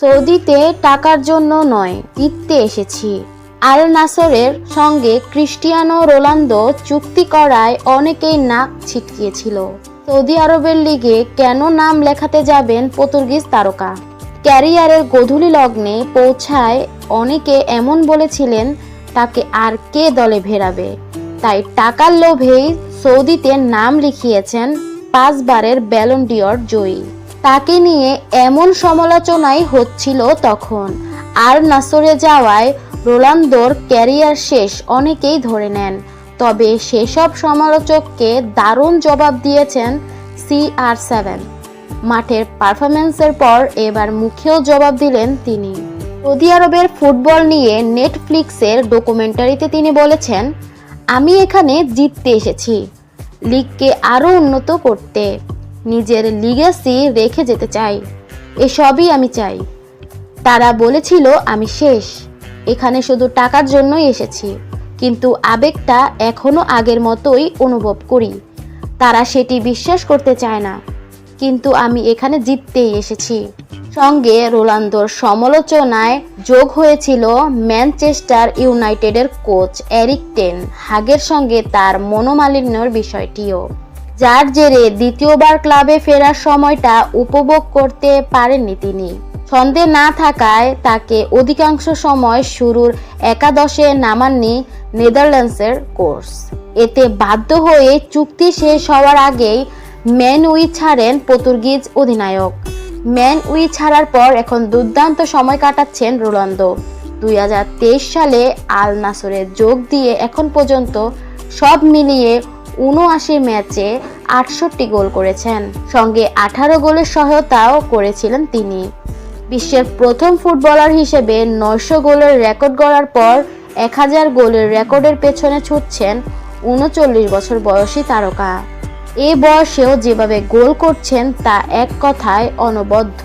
সৌদিতে টাকার জন্য নয় জিততে এসেছি। আল নাসরের সঙ্গে ক্রিস্টিয়ানো রোনালদো চুক্তি করায় অনেকেই নাক ছিটকিয়েছিল। সৌদি আরবের লিগে কেন নাম লেখাতে যাবেন পর্তুগিজ তারকা? ক্যারিয়ারের গধূলি লগ্নে পৌঁছায় অনেকে এমন বলেছিলেন, তাকে আর কে দলে ভেরাবে? তাই টাকার লোভেই সৌদিতে নাম লিখিয়েছেন পাঁচবারের ব্যালন ডিওর জয়ী। তাকে নিয়ে এমন সমালোচনাই হচ্ছিল তখন। আর নাসরে যাওয়ায় রোনালদোর ক্যারিয়ার শেষ অনেকেই ধরে নেন। তবে সেসব সমালোচককে দারুণ জবাব দিয়েছেন সি আর সেভেন। মাঠের পারফরমেন্সের পর এবার মুখেও জবাব দিলেন তিনি। সৌদি আরবের ফুটবল নিয়ে নেটফ্লিক্সের ডকুমেন্টারিতে তিনি বলেছেন, আমি এখানে জিততে এসেছি। লিগকে আরও উন্নত করতে। নিজের লিগেসি রেখে যেতে চাই। এসবই আমি চাই। তারা বলেছিল, আমি শেষ। এখানে শুধু টাকার জন্যই এসেছি। কিন্তু আবেগটা এখনও আগের মতোই অনুভব করি। তারা সেটি বিশ্বাস করতে চায় না। কিন্তু আমি এখানে জিততেই এসেছি। সঙ্গে রোনালদোর সমালোচনায় যোগ হয়েছিল ম্যানচেস্টার ইউনাইটেডের কোচ এরিক টেন হাগের সঙ্গে তার মনোমালিন্যর বিষয়টিও। যার জেরে দ্বিতীয়বার ক্লাবে ফেরার সময়টা উপভোগ করতে পারেননি তিনি। সন্দেহ না থাকায় তাকে অধিকাংশ সময় শুরুর একাদশে নামাননি নেদারল্যান্ডসের কোর্স এতে বাধ্য হয়ে চুক্তি শেষ হওয়ার আগেই ম্যান উই ছাড়েন পর্তুগিজ অধিনায়ক। ম্যান উই ছাড়ার পর এখন দুর্দান্ত সময় কাটাচ্ছেন রোনালদো। দুই হাজার তেইশ সালে আল নাসরে যোগ দিয়ে এখন পর্যন্ত সব মিলিয়ে উনআশি ম্যাচে আটষট্টি গোল করেছেন। সঙ্গে আঠারো গোলের সহায়তাও করেছিলেন তিনি। বিশ্বের প্রথম ফুটবলার হিসেবে নয়শো গোলের রেকর্ড গড়ার পর এক হাজার গোলের রেকর্ডের পেছনে ছুটছেন উনচল্লিশ বছর বয়সী তারকা। এ বয়সেও যেভাবে গোল করছেন তা এক কথায় অনবদ্য।